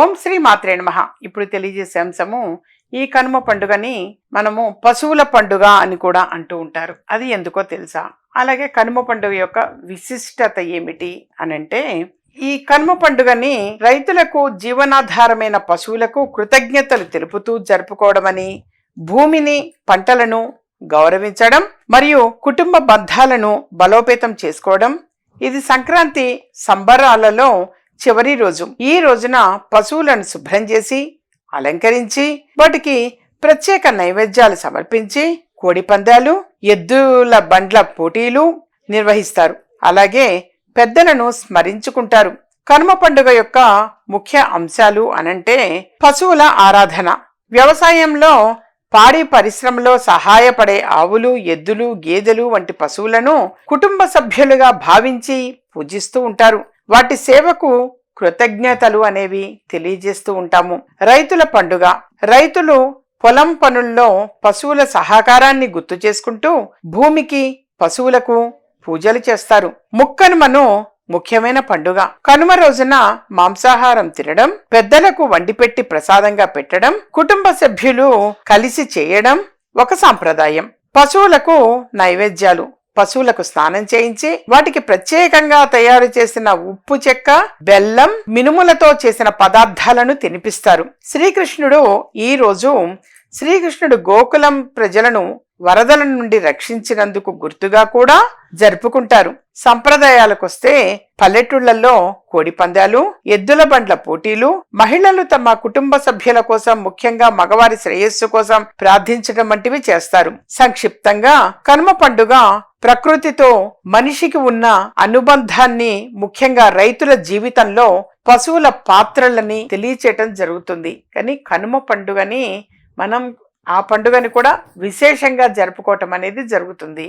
ఓం శ్రీ మాత్రే నమ. ఇప్పుడు తెలియజేసే అంశము ఈ కనుమ పండుగని మనము పశువుల పండుగ అని కూడా అంటూ ఉంటారు. అది ఎందుకో తెలుసా? అలాగే కనుమ పండుగ యొక్క విశిష్టత ఏమిటి అని అంటే ఈ కనుమ పండుగని రైతులకు జీవనాధారమైన పశువులకు కృతజ్ఞతలు తెలుపుతూ జరుపుకోవడమని భూమిని పంటలను గౌరవించడం మరియు కుటుంబ బంధాలను బలోపేతం చేసుకోవడం ఇది సంక్రాంతి సంబరాలలో చివరి రోజు. ఈ రోజున పశువులను శుభ్రం చేసి అలంకరించి వాటికి ప్రత్యేక నైవేద్యాలు సమర్పించి కోడి పందాలు ఎద్దుల బండ్ల పోటీలు నిర్వహిస్తారు. అలాగే పెద్దలను స్మరించుకుంటారు. కనుమ పండుగ యొక్క ముఖ్య అంశాలు అనంటే పశువుల ఆరాధన. వ్యవసాయంలో పాడి పరిశ్రమలో సహాయపడే ఆవులు ఎద్దులు గేదెలు వంటి పశువులను కుటుంబ సభ్యులుగా భావించి పూజిస్తూ ఉంటారు. వాటి సేవకు కృతజ్ఞతలు అనేవి తెలియజేస్తూ ఉంటాము. రైతుల పండుగ. రైతులు పొలం పనుల్లో పశువుల సహకారాన్ని గుర్తు చేసుకుంటూ భూమికి పశువులకు పూజలు చేస్తారు. ముక్కనుమను ముఖ్యమైన పండుగ. కనుమ రోజున మాంసాహారం తినడం పెద్దలకు వండిపెట్టి ప్రసాదంగా పెట్టడం కుటుంబ సభ్యులు కలిసి చేయడం ఒక సాంప్రదాయం. పశువులకు నైవేద్యాలు పశువులకు స్నానం చేయించి వాటికి ప్రత్యేకంగా తయారు చేసిన ఉప్పు చెక్క బెల్లం మినుములతో చేసిన పదార్థాలను తినిపిస్తారు. శ్రీకృష్ణుడు ఈ రోజు శ్రీకృష్ణుడు గోకులం ప్రజలను వరదల నుండి రక్షించినందుకు గుర్తుగా కూడా జరుపుకుంటారు. సంప్రదాయాలకొస్తే పల్లెటూళ్ళలో కోడి పందాలు ఎద్దుల బండ్ల పోటీలు మహిళలు తమ కుటుంబ సభ్యుల కోసం ముఖ్యంగా మగవారి శ్రేయస్సు కోసం ప్రార్థించడం వంటివి చేస్తారు. సంక్షిప్తంగా కనుమ పండుగ ప్రకృతితో మనిషికి ఉన్న అనుబంధాన్ని ముఖ్యంగా రైతుల జీవితంలో పశువుల పాత్రలని తెలియచేయటం జరుగుతుంది. కానీ కనుమ పండుగని మనం ఆ పండుగని కూడా విశేషంగా జరుపుకోవటం అనేది జరుగుతుంది.